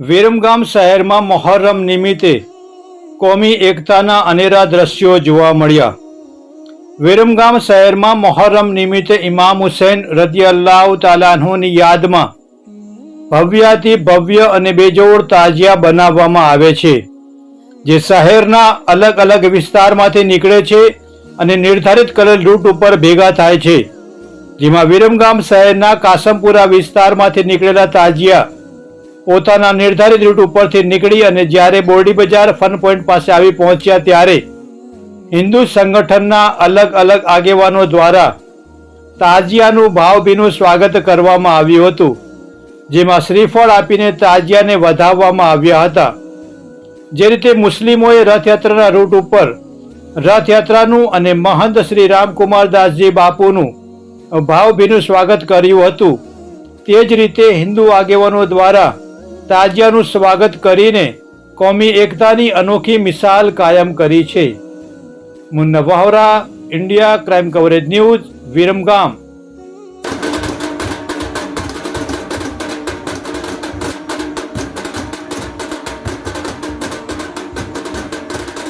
વિરમગામ શહેરમાં મોહર્રમ નિમિત્તે કોમી એકતાના અનેરા દ્રશ્યો જોવા મળ્યા. વિરમગામ શહેરમાં મોહર્રમ નિમિત્તે ઇમામ હુસૈન રદિયલ્લાહુ તાલાહુની યાદમાં ભવ્યાથી ભવ્ય અને બેજોડ તાજિયા બનાવવામાં આવે છે, જે શહેરના અલગ અલગ વિસ્તારમાંથી નીકળે છે અને નિર્ધારિત કરેલ રૂટ ઉપર ભેગા થાય છે. જેમાં વિરમગામ શહેરના કાસમપુરા વિસ્તારમાંથી નીકળેલા તાજિયા પોતાના નિર્ધારિત રૂટ ઉપરથી નીકળી અને જ્યારે બોરડી બજાર ફન પોઈન્ટ પાસે આવી પહોંચ્યા ત્યારે હિન્દુ સંગઠનના અલગ અલગ આગેવાનો દ્વારા તાજિયાનું ભાવભીનું સ્વાગત કરવામાં આવ્યું હતું, જેમાં શ્રીફળ આપીને તાજિયાને વધાવવામાં આવ્યા હતા. જે રીતે મુસ્લિમોએ રથયાત્રાના રૂટ ઉપર રથયાત્રાનું અને મહંત શ્રી રામકુમારદાસજી બાપુનું ભાવભીનું સ્વાગત કર્યું હતું, તે જ રીતે હિન્દુ આગેવાનો દ્વારા તાજિયાનું સ્વાગત કરીને કોમી એકતાની અનોખી મિસાલ કાયમ કરી છે. Munna Vohra, India crime coverage news, Viramgam.